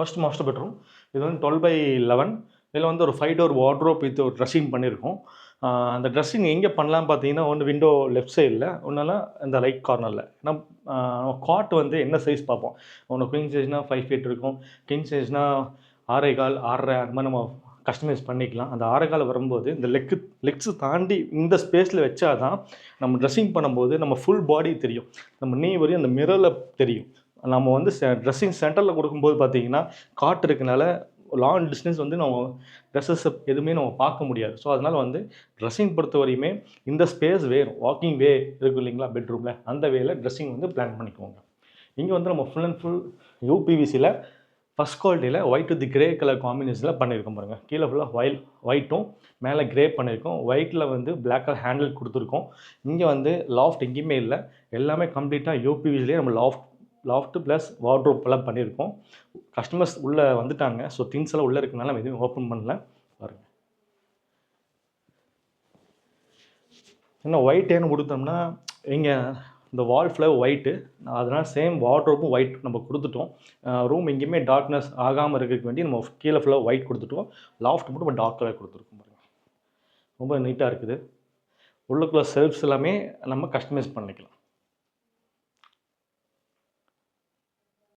First master bedroom இது வந்து twelve by eleven இதில் வந்து ஒரு ஃபைவ் டோர் வார்ட்ரோப் வித் ஒரு ட்ரெஸ்ஸிங் பண்ணியிருக்கோம். அந்த ட்ரெஸ்ஸிங் எங்கே பண்ணலாம் பார்த்தீங்கன்னா ஒன்று விண்டோ லெஃப்ட் சைடில் ஒன்றெல்லாம் இந்த ரைட் கார்னரில் ஏன்னா காட் வந்து என்ன சைஸ் பார்ப்போம்? ஒன்று குயின் சைஸ்னால் ஃபைவ் ஃபீட் இருக்கும். கிங் சைஸ்னால் ஆறே கால் ஆறரை அந்த மாதிரி நம்ம கஸ்டமைஸ் பண்ணிக்கலாம். அந்த ஆறே கால் வரும்போது இந்த லெக்கு லெக்ஸ் தாண்டி இந்த ஸ்பேஸில் வச்சாதான் நம்ம ட்ரெஸ்ஸிங் பண்ணும்போது நம்ம ஃபுல் பாடி தெரியும். நம்ம நீ வரையும் அந்த மிரரில் தெரியும். நம்ம வந்து ட்ரெஸ்ஸிங் சென்டரில் கொடுக்கும்போது பார்த்தீங்கன்னா காட்டு இருக்கனால லாங் டிஸ்டன்ஸ் வந்து நம்ம ட்ரெஸ்ஸஸ் எதுவுமே நம்ம பார்க்க முடியாது. ஸோ அதனால் வந்து ட்ரெஸ்ஸிங் பொறுத்த வரையுமே இந்த ஸ்பேஸ் வேணும் வாக்கிங் வே இருக்கும் இல்லைங்களா பெட்ரூமில் அந்த வேல ட்ரெஸ்ஸிங் வந்து பிளான் பண்ணிக்கோங்க. இங்கே வந்து நம்ம ஃபுல் அண்ட் ஃபுல் யூபிவிசியில் ஃபஸ்ட் குவாலிட்டியில் ஒயிட் வித் கிரே கலர் காம்பினேஷனில் பண்ணியிருக்கோம் பாருங்கள் கீழே ஃபுல்லாக ஒயிட் ஒயிட்டும் மேலே கிரே பண்ணியிருக்கோம். ஒயிட்டில் வந்து பிளாக் கலர் ஹேண்டில் கொடுத்துருக்கோம். இங்கே வந்து லாஃப்ட் எங்கேயுமே இல்லை. எல்லாமே கம்ப்ளீட்டாக யூபிவிசிலே நம்ம லாஃப்ட் லாஃப்ட்டு ப்ளஸ் வார்ட்ரோப் எல்லாம் பண்ணியிருக்கோம். கஸ்டமர்ஸ் உள்ளே வந்துட்டாங்க. ஸோ திங்ஸ் எல்லாம் உள்ளே இருக்கனால நம்ம எதுவும் ஓப்பன் பண்ணல. பாருங்க. என்ன ஒயிட் ஏன்னு கொடுத்தோம்னா இங்கே இந்த வால் ஃபுல்லாக ஒயிட்டு அதனால் சேம் வார்ட்ரோப்பும் ஒயிட் நம்ம கொடுத்துட்டோம். ரூம் எங்கேயுமே டார்க்னஸ் ஆகாமல் இருக்கிறதுக்கு வேண்டி நம்ம கீழே ஃபுல்லாக ஒயிட் கொடுத்துட்டோம். லாஃப்ட் மட்டும் நம்ம டார்க் கலர் கொடுத்துருக்கோம் பாருங்கள் ரொம்ப நீட்டாக இருக்குது. உள்ளுக்குள்ள செல்ஃப்ஸ் எல்லாமே நம்ம கஸ்டமைஸ் பண்ணிக்கலாம்.